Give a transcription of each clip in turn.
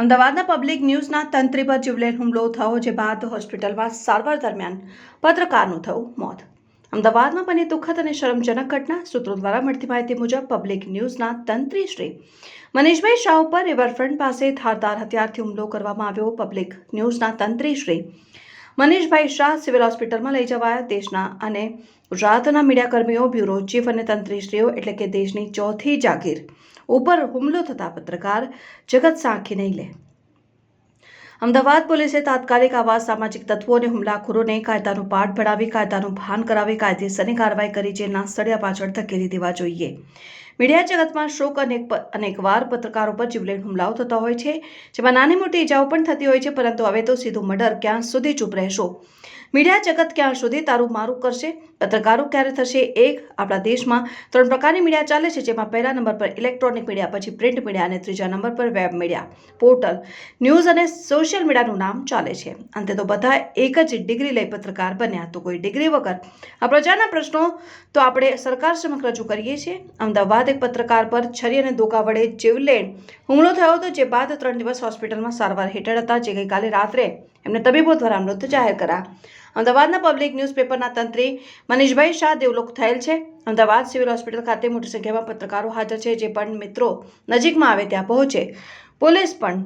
અમદાવાદના પબ્લિક ન્યૂઝના તંત્રી પર જીવલેણ હુમલો થયો, જે બાદ હોસ્પિટલમાં સારવાર દરમિયાન પત્રકારનું થયું મોત. અમદાવાદમાં બની દુઃખદ અને શરમજનક ઘટના સૂત્રો દ્વારા મળતી માહિતી મુજબ પબ્લિક ન્યૂઝના તંત્રી શ્રી મનીષભાઈ શાહ ઉપર રિવરફ્રન્ટ પાસે ધારદાર હથિયારથી હુમલો કરવામાં આવ્યો. પબ્લિક ન્યૂઝના તંત્રી શ્રી મનીષભાઈ શાહ સિવિલ હોસ્પિટલમાં લઈ જવાયા દેશના અને ગુજરાતના મીડિયાકર્મીઓ, બ્યુરો ચીફ અને તંત્રીશ્રીઓ એટલે કે દેશની ચોથી જાગીર ઉપર હુમલો થતા પત્રકાર જગત સાંખી નહીં લે. અમદાવાદ પોલીસે તાત્કાલિક આવા સામાજિક તત્વો અને હુમલાખોરોને કાયદાનું પાઠ ભણાવી, કાયદાનું ભાન કરાવી, કાયદેસરની કાર્યવાહી કરી, જેલના સળિયા પાછળ ધકેલી દેવા જોઈએ. મીડિયા જગતમાં શોક અનેક અનેકવાર પત્રકારો પર જીવલેણ હુમલાઓ થતા હોય છે, જેમાં નાની મોટી ઇજાઓ પણ થતી હોય છે, પરંતુ હવે તો સીધું મર્ડર ક્યાં સુધી ચૂપ રહેશો? મીડિયા જગત ક્યાં સુધી તારું મારું કરશે? પત્રકારો ક્યારે થશે? એક, આપણા દેશમાં ત્રણ પ્રકારની મીડિયા ચાલે છે, જેમાં પહેલા નંબર પર ઇલેક્ટ્રોનિક મીડિયા, પછી પ્રિન્ટ મીડિયા અને ત્રીજા નંબર પર વેબ મીડિયા. પોર્ટલ, ન્યૂઝ અને સોશિયલ મીડિયાનું નામ ચાલે છે. અંતે તો બધા એક જ ડિગ્રી લઈ પત્રકાર બન્યા. તો કોઈ ડિગ્રી વગર આ પ્રજાના પ્રશ્નો તો આપણે સરકાર સમક્ષ રજૂ કરીએ છીએ. અમદાવાદ એક પત્રકાર પર છરી અને દોકા વડે જીવલેણ હુમલો થયો હતો, જે બાદ ત્રણ દિવસ હોસ્પિટલમાં સારવાર હેઠળ હતા, જે ગઈકાલે રાત્રે એમને તબીબો દ્વારા મૃત જાહેર કર્યા. અમદાવાદના પબ્લિક ન્યૂઝપેપરના તંત્રી મનીષભાઈ શાહ દેવલોક થયેલ છે. અમદાવાદ સિવિલ હોસ્પિટલ ખાતે મોટી સંખ્યામાં પત્રકારો હાજર છે, જે પણ મિત્રો નજીકમાં આવે ત્યાં પહોંચે. પોલીસ પણ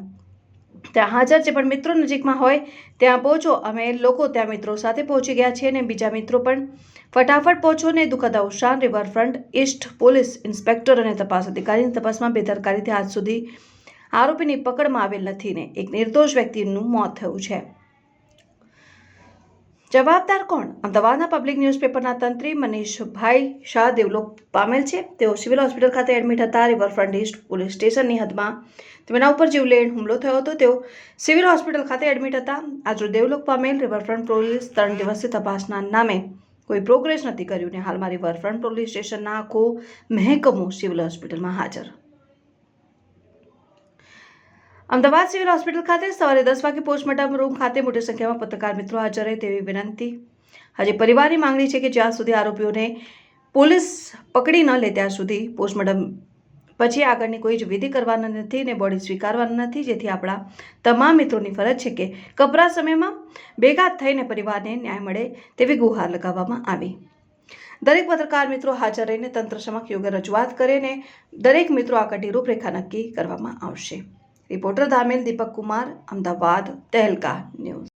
ત્યાં હાજર છે, પણ મિત્રો નજીકમાં હોય ત્યાં પહોંચો. અમે લોકો ત્યાં મિત્રો સાથે પહોંચી ગયા છીએ અને બીજા મિત્રો પણ ફટાફટ પહોંચો ને દુઃખદ અવસાન રિવરફ્રન્ટ ઈસ્ટ પોલીસ ઇન્સ્પેક્ટર અને તપાસ અધિકારીની તપાસમાં બેદરકારીથી આજ સુધી આરોપીની પકડમાં આવેલ નથી ને એક નિર્દોષ વ્યક્તિનું મોત થયું છે. જવાબદાર કોણ? અમદાવાદના પબ્લિક ન્યૂઝપેપરના તંત્રી મનીષભાઈ શાહ દેવલોક પામેલ છે. તેઓ સિવિલ હોસ્પિટલ ખાતે એડમિટ હતા. રિવરફ્રન્ટ ઈસ્ટ પોલીસ સ્ટેશનની હદમાં તેમના ઉપર જીવલેણ હુમલો થયો હતો. તેઓ સિવિલ હોસ્પિટલ ખાતે એડમિટ હતા. આજરોજ દેવલોક પામેલ રિવરફ્રન્ટ પોલીસ ત્રણ દિવસથી તપાસના નામે કોઈ પ્રોગ્રેસ નથી કર્યું ને હાલમાં રિવરફ્રન્ટ પોલીસ સ્ટેશનના આખો મહેકમો સિવિલ હોસ્પિટલમાં હાજર. અમદાવાદ સિવિલ હોસ્પિટલ ખાતે સવારે દસ વાગે પોસ્ટમોર્ટમ રૂમ ખાતે મોટી સંખ્યામાં પત્રકાર મિત્રો હાજર રહે તેવી વિનંતી. આજે પરિવારની માંગણી છે કે જ્યાં સુધી આરોપીઓને પોલીસ પકડી ન લે ત્યાં સુધી પોસ્ટમોર્ટમ પછી આગળની કોઈ જ વિધિ કરવાના નથી ને બોડી સ્વીકારવાના નથી. જેથી આપણા તમામ મિત્રોની ફરજ છે કે કપરા સમયમાં ભેગા થઈને પરિવારને ન્યાય મળે તેવી ગુહાર લગાવવામાં આવી. દરેક પત્રકાર મિત્રો હાજર રહીને તંત્ર સમક્ષ યોગ્ય રજૂઆત કરીને દરેક મિત્રો આગળની રૂપરેખા નક્કી કરવામાં આવશે. Reporter ધામેલ Deepak Kumar Ahmedabad Tehelka news